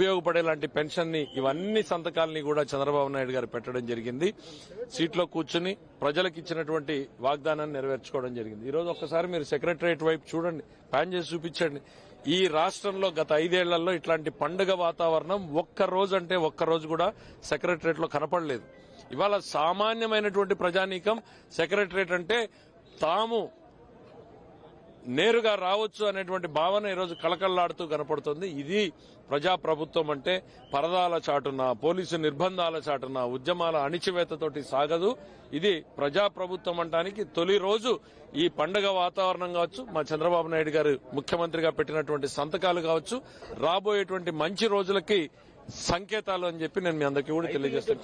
ఉపయోగపడేలాంటి పెన్షన్ని ఇవన్నీ సంతకాలని కూడా చంద్రబాబు నాయుడు గారు పెట్టడం జరిగింది. సీట్లో కూర్చుని ప్రజలకు ఇచ్చినటువంటి వాగ్దానాన్ని నెరవేర్చుకోవడం జరిగింది. ఈ రోజు ఒక్కసారి మీరు సెక్రటరియట్ వైపు చూడండి ప్యాన్ చేసి చూపించండి. ఈ రాష్ట్రంలో గత ఐదేళ్ళలో ఇట్లాంటి పండుగ వాతావరణం ఒక్క రోజు అంటే ఒక్క రోజు కూడా సెక్రటరియట్లో కనపడలేదు. ఇవాళ సామాన్యమైనటువంటి ప్రజానీకం సెక్రటరియట్ అంటే తాము నేరుగా రావచ్చు అనేటువంటి భావన ఈరోజు కలకల్లాడుతూ కనపడుతుంది. ఇది ప్రజాప్రభుత్వం అంటే పరదాల చాటున పోలీసు నిర్బంధాల చాటున ఉద్యమాల అణిచివేతతోటి సాగదు. ఇది ప్రజాప్రభుత్వం అంటానికి తొలి రోజు ఈ పండగ వాతావరణం కావచ్చు మా చంద్రబాబు నాయుడు గారు ముఖ్యమంత్రిగా పెట్టినటువంటి సంతకాలు కావచ్చు రాబోయేటువంటి మంచి రోజులకి సంకేతాలు అని చెప్పి నేను మీ అందరికీ కూడా తెలియజేస్తాను?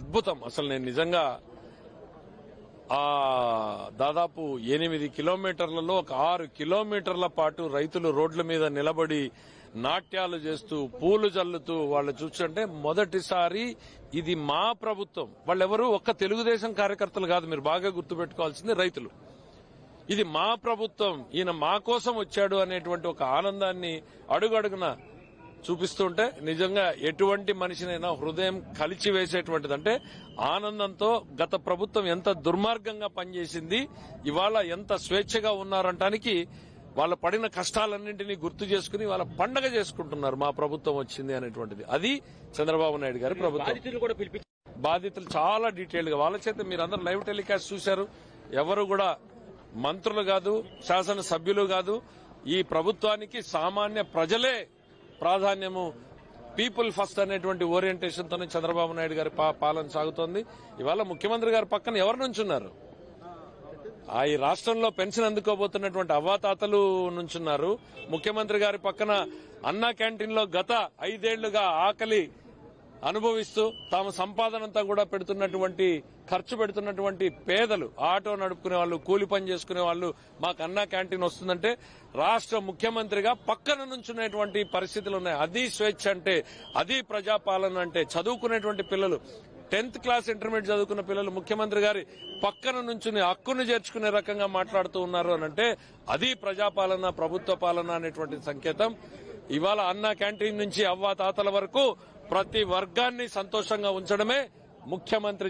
అద్భుతం. అసలు నేను నిజంగా ఆ దాదాపు ఎనిమిది కిలోమీటర్లలో ఒక ఆరు కిలోమీటర్ల పాటు రైతులు రోడ్ల మీద నిలబడి నాట్యాలు చేస్తూ పూలు జల్లుతూ వాళ్ళు చూస్తుంటే మొదటిసారి ఇది మా ప్రభుత్వం. వాళ్ళెవరు ఒక్క తెలుగుదేశం కార్యకర్తలు కాదు మీరు బాగా గుర్తుపెట్టుకోవాల్సింది రైతులు. ఇది మా ప్రభుత్వం. ఈయన మా కోసం వచ్చాడు అనేటువంటి ఒక ఆనందాన్ని అడుగడుగున చూపిస్తుంటే నిజంగా ఎటువంటి మనిషినైనా హృదయం కలిచి వేసేటువంటిది అంటే ఆనందంతో గత ప్రభుత్వం ఎంత దుర్మార్గంగా పనిచేసింది ఇవాళ ఎంత స్వేచ్ఛగా ఉన్నారంటానికి వాళ్ళ పడిన కష్టాలన్నింటినీ గుర్తు చేసుకుని వాళ్ళ పండగ చేసుకుంటున్నారు మా ప్రభుత్వం వచ్చింది అనేటువంటిది. అది చంద్రబాబు నాయుడు గారి ప్రభుత్వం. బాధితులు చాలా డీటెయిల్గా వాళ్ళ చేత మీరందరూ లైవ్ టెలికాస్ట్ చూశారు. ఎవరు కూడా మంత్రులు కాదు శాసనసభ్యులు కాదు ఈ ప్రభుత్వానికి సామాన్య ప్రజలే ప్రాధాన్యము పీపుల్ ఫస్ట్ అనేటువంటి ఓరియంటేషన్ తోనే చంద్రబాబు నాయుడు గారి పా- పాలన సాగుతోంది. ఇవాళ ముఖ్యమంత్రి గారి పక్కన ఎవరు నుంచున్నారు ఆ ఈ రాష్ట్రంలో పెన్షన్ అందుకోబోతున్నటువంటి అవ్వాతాతలు నుంచున్నారు ముఖ్యమంత్రి గారి పక్కన అన్నా క్యాంటీన్లో గత ఐదేళ్ళుగా ఆకలి అనుభవిస్తూ తాము సంపాదనంతా కూడా పెడుతున్నటువంటి ఖర్చు పెడుతున్నటువంటి పేదలు ఆటో నడుపుకునే వాళ్ళు కూలి పని చేసుకునే వాళ్ళు మాకు అన్నా క్యాంటీన్ వస్తుందంటే రాష్ట్ర ముఖ్యమంత్రిగా పక్కన నుంచునేటువంటి పరిస్థితులు ఉన్నాయి. అది స్వేచ్ఛ అంటే అది ప్రజాపాలన అంటే. చదువుకునేటువంటి పిల్లలు టెన్త్ క్లాస్ ఇంటర్మీడియట్ చదువుకున్న పిల్లలు ముఖ్యమంత్రి గారి పక్కన నుంచుని హక్కును చేర్చుకునే రకంగా మాట్లాడుతూ ఉన్నారు అని అంటే అది ప్రజాపాలన ప్రభుత్వ పాలన అనేటువంటి సంకేతం. ఇవాళ అన్న క్యాంటీన్ నుంచి అవ్వ తాతల వరకు ప్రతి వర్గాన్ని సంతోషంగా ఉంచడమే ముఖ్యమంత్రి